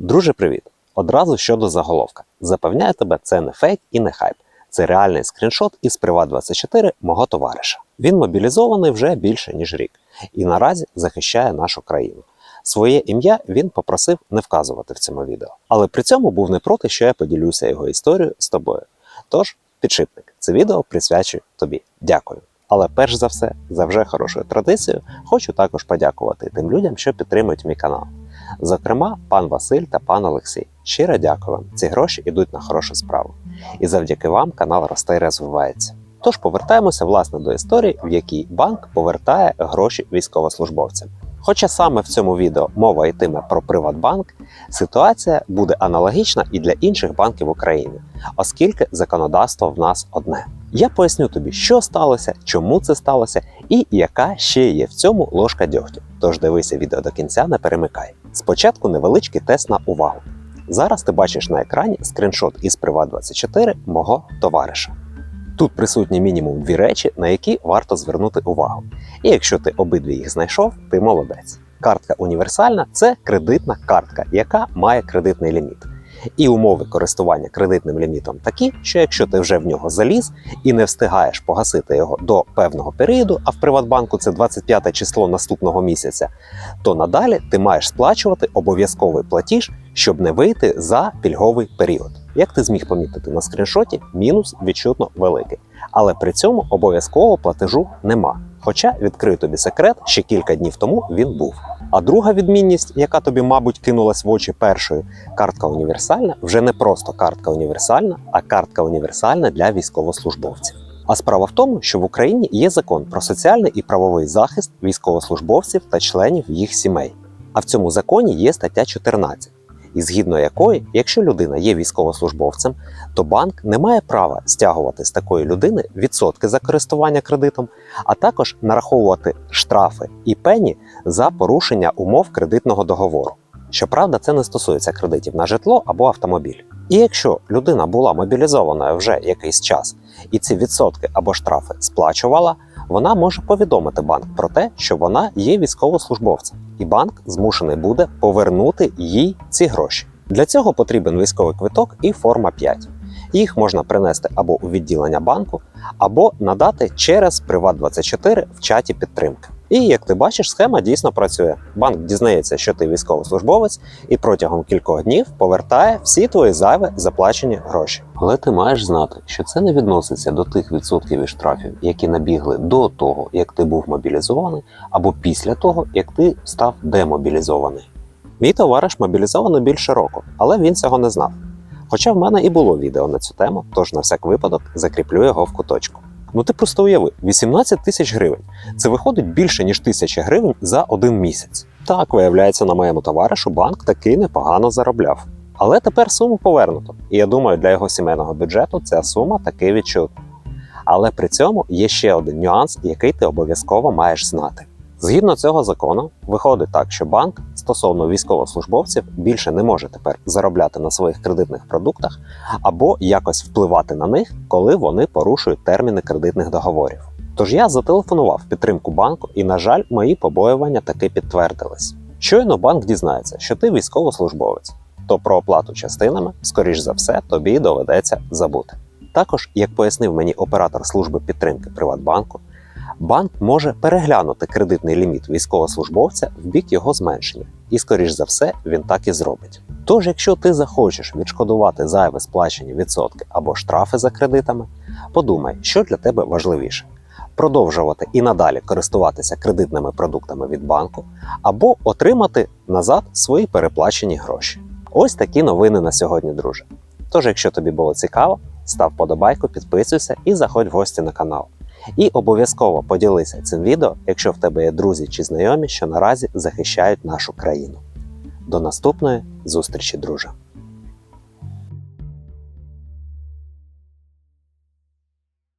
Друже, привіт! Одразу щодо заголовка. Запевняю тебе, це не фейк і не хайп. Це реальний скріншот із Приват24 мого товариша. Він мобілізований вже більше ніж рік і наразі захищає нашу країну. Своє ім'я він попросив не вказувати в цьому відео, але при цьому був не проти, що я поділюся його історією з тобою. Тож, підшипник, це відео присвячую тобі. Дякую. Але перш за все, за вже хорошою традицією, хочу також подякувати тим людям, що підтримують мій канал. Зокрема, пан Василь та пан Олексій. Щиро дякую вам. Ці гроші йдуть на хорошу справу. І завдяки вам канал росте і розвивається. Тож повертаємося власне до історії, в якій банк повертає гроші військовослужбовцям. Хоча саме в цьому відео мова йтиме про Приватбанк, ситуація буде аналогічна і для інших банків України, оскільки законодавство в нас одне. Я поясню тобі, що сталося, чому це сталося, і яка ще є в цьому ложка дьогтю. Тож дивися відео до кінця, не перемикай. Спочатку невеличкий тест на увагу. Зараз ти бачиш на екрані скріншот із Приват24 мого товариша. Тут присутні мінімум дві речі, на які варто звернути увагу. І якщо ти обидві їх знайшов, ти молодець. Картка універсальна це кредитна картка, яка має кредитний ліміт. І умови користування кредитним лімітом такі, що якщо ти вже в нього заліз і не встигаєш погасити його до певного періоду, а в Приватбанку це 25 число наступного місяця, то надалі ти маєш сплачувати обов'язковий платіж, щоб не вийти за пільговий період. Як ти зміг помітити на скріншоті, мінус відчутно великий. Але при цьому обов'язкового платежу нема. Хоча відкрию тобі секрет, ще кілька днів тому він був. А друга відмінність, яка тобі, мабуть, кинулась в очі першою, картка універсальна вже не просто картка універсальна, а картка універсальна для військовослужбовців. А справа в тому, що в Україні є закон про соціальний і правовий захист військовослужбовців та членів їх сімей. А в цьому законі є стаття 14, і згідно якої, якщо людина є військовослужбовцем, то банк не має права стягувати з такої людини відсотки за користування кредитом, а також нараховувати штрафи і пені за порушення умов кредитного договору. Щоправда, це не стосується кредитів на житло або автомобіль. І якщо людина була мобілізованою вже якийсь час і ці відсотки або штрафи сплачувала, вона може повідомити банк про те, що вона є військовослужбовцем, і банк змушений буде повернути їй ці гроші. Для цього потрібен військовий квиток і форма 5. Їх можна принести або у відділення банку, або надати через Приват24 в чаті підтримки. І як ти бачиш, схема дійсно працює. Банк дізнається, що ти військовослужбовець, і протягом кількох днів повертає всі твої зайві заплачені гроші. Але ти маєш знати, що це не відноситься до тих відсотків і штрафів, які набігли до того, як ти був мобілізований, або після того, як ти став демобілізований. Мій товариш мобілізований більше року, але він цього не знав. Хоча в мене і було відео на цю тему, тож на всяк випадок закріплю його в куточку. Ну ти просто уяви, 18 тисяч гривень. Це виходить більше ніж тисяча гривень за один місяць. Так, виявляється, на моєму товаришу банк таки непогано заробляв. Але тепер суму повернуто, і я думаю, для його сімейного бюджету ця сума таки відчутна. Але при цьому є ще один нюанс, який ти обов'язково маєш знати. Згідно цього закону, виходить так, що банк стосовно військовослужбовців більше не може тепер заробляти на своїх кредитних продуктах або якось впливати на них, коли вони порушують терміни кредитних договорів. Тож я зателефонував підтримку банку, і, на жаль, мої побоювання таки підтвердились. Щойно банк дізнається, що ти військовослужбовець, то про оплату частинами, скоріш за все, тобі доведеться забути. Також, як пояснив мені оператор служби підтримки Приватбанку, банк може переглянути кредитний ліміт військовослужбовця в бік його зменшення, і, скоріш за все, він так і зробить. Тож, якщо ти захочеш відшкодувати зайве сплачені відсотки або штрафи за кредитами, подумай, що для тебе важливіше: продовжувати і надалі користуватися кредитними продуктами від банку, або отримати назад свої переплачені гроші. Ось такі новини на сьогодні, друже. Тож, якщо тобі було цікаво, став подобайку, підписуйся і заходь в гості на канал. І обов'язково поділися цим відео, якщо в тебе є друзі чи знайомі, що наразі захищають нашу країну. До наступної зустрічі, друже!